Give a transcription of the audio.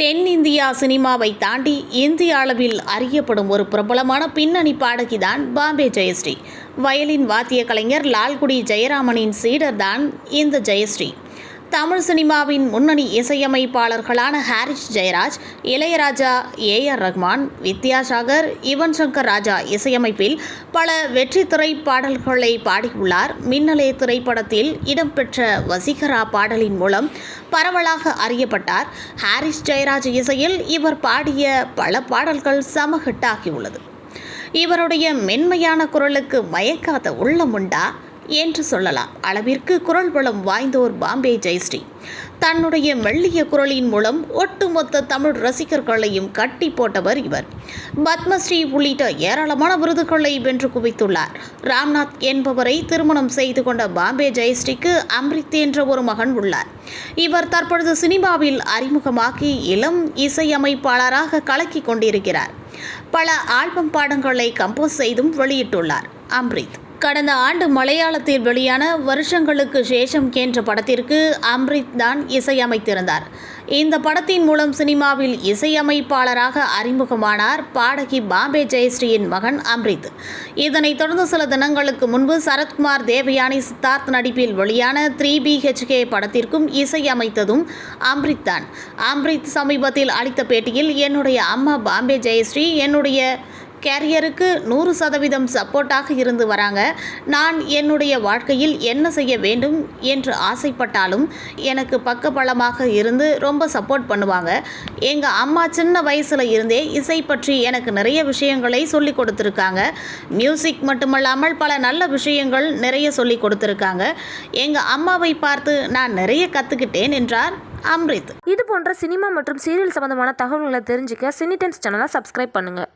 தென்னிந்தியா சினிமாவை தாண்டி இந்திய அளவில் அறியப்படும் ஒரு பிரபலமான பின்னணி பாடகிதான் பாம்பே ஜெயஸ்ரீ. வயலின் வாத்திய கலைஞர் லால்குடி ஜெயராமனின் சீடர் தான் இந்த ஜெயஸ்ரீ. தமிழ் சினிமாவின் முன்னணி இசையமைப்பாளர்களான ஹாரிஸ் ஜெயராஜ் இளையராஜா ஏ ஆர் ரஹ்மான் வித்யாசாகர் யுவன் சங்கர் ராஜா இசையமைப்பில் பல வெற்றி திரைப்பாடல்களை பாடியுள்ளார். மின்னலே திரைப்படத்தில் இடம்பெற்ற வசீகரா பாடலின் மூலம் பரவலாக அறியப்பட்டார். ஹாரிஸ் ஜெயராஜ் இசையில் இவர் பாடிய பல பாடல்கள் சம ஹிட்டாகியுள்ளது. இவருடைய மென்மையான குரலுக்கு மயக்காத உள்ளம் உண்டா? என்று சொல்லலாம். அளவிற்கு குரல் வளம் வாய்ந்தோர் பாம்பே ஜெயஸ்ரீ. தன்னுடைய மெல்லிய குரலின் மூலம் ஒட்டுமொத்த தமிழ் ரசிகர்களையும் கட்டி போட்டவர் இவர். பத்மஸ்ரீ உள்ளிட்ட ஏராளமான விருதுகளை வென்று குவித்துள்ளார். ராம்நாத் என்பவரை திருமணம் செய்து கொண்ட பாம்பே ஜெயஸ்ரீக்கு அம்ரித் என்ற ஒரு மகன் உள்ளார். இவர் தற்பொழுது சினிமாவில் அறிமுகமாகி இளம் இசையமைப்பாளராக கலக்கிக் கொண்டிருக்கிறார். பல ஆல்பம் பாடங்களை கம்போஸ் செய்தும் வெளியிட்டுள்ளார். அம்ரித். கடந்த ஆண்டு மலையாளத்தில் வெளியான வருஷங்களுக்கு சேஷம் என்ற படத்திற்கு அம்ரித் தான் இசையமைத்திருந்தார். இந்த படத்தின் மூலம் சினிமாவில் இசையமைப்பாளராக அறிமுகமானார் பாடகி பாம்பே ஜெயஸ்ரீயின் மகன் அம்ரித். இதனைத் தொடர்ந்து சில தினங்களுக்கு முன்பு சரத்குமார் தேவயானி சித்தார்த் நடிப்பில் வெளியான த்ரீ பிஹெச்கே படத்திற்கும் இசையமைத்ததும் அம்ரித் தான். அம்ரித் சமீபத்தில் அளித்த பேட்டியில் என்னுடைய அம்மா பாம்பே ஜெயஸ்ரீ என்னுடைய கேரியருக்கு நூறு சதவீதம் சப்போர்ட்டாக இருந்து வராங்க. நான் என்னுடைய வாழ்க்கையில் என்ன செய்ய வேண்டும் என்று ஆசைப்பட்டாலும் எனக்கு பக்கபலமாக இருந்து ரொம்ப சப்போர்ட் பண்ணுவாங்க. எங்கள் அம்மா சின்ன வயசில் இருந்தே இசை பற்றி எனக்கு நிறைய விஷயங்களை சொல்லி கொடுத்துருக்காங்க. மியூசிக் மட்டுமல்லாமல் பல நல்ல விஷயங்கள் நிறைய சொல்லி கொடுத்துருக்காங்க. எங்கள் அம்மாவை பார்த்து நான் நிறைய கற்றுக்கிட்டேன் என்றார் அம்ரித். இது போன்ற சினிமா மற்றும் சீரியல் சம்பந்தமான தகவல்களை தெரிஞ்சுக்க சினி டைம்ஸ் சேனலை சப்ஸ்கிரைப் பண்ணுங்கள்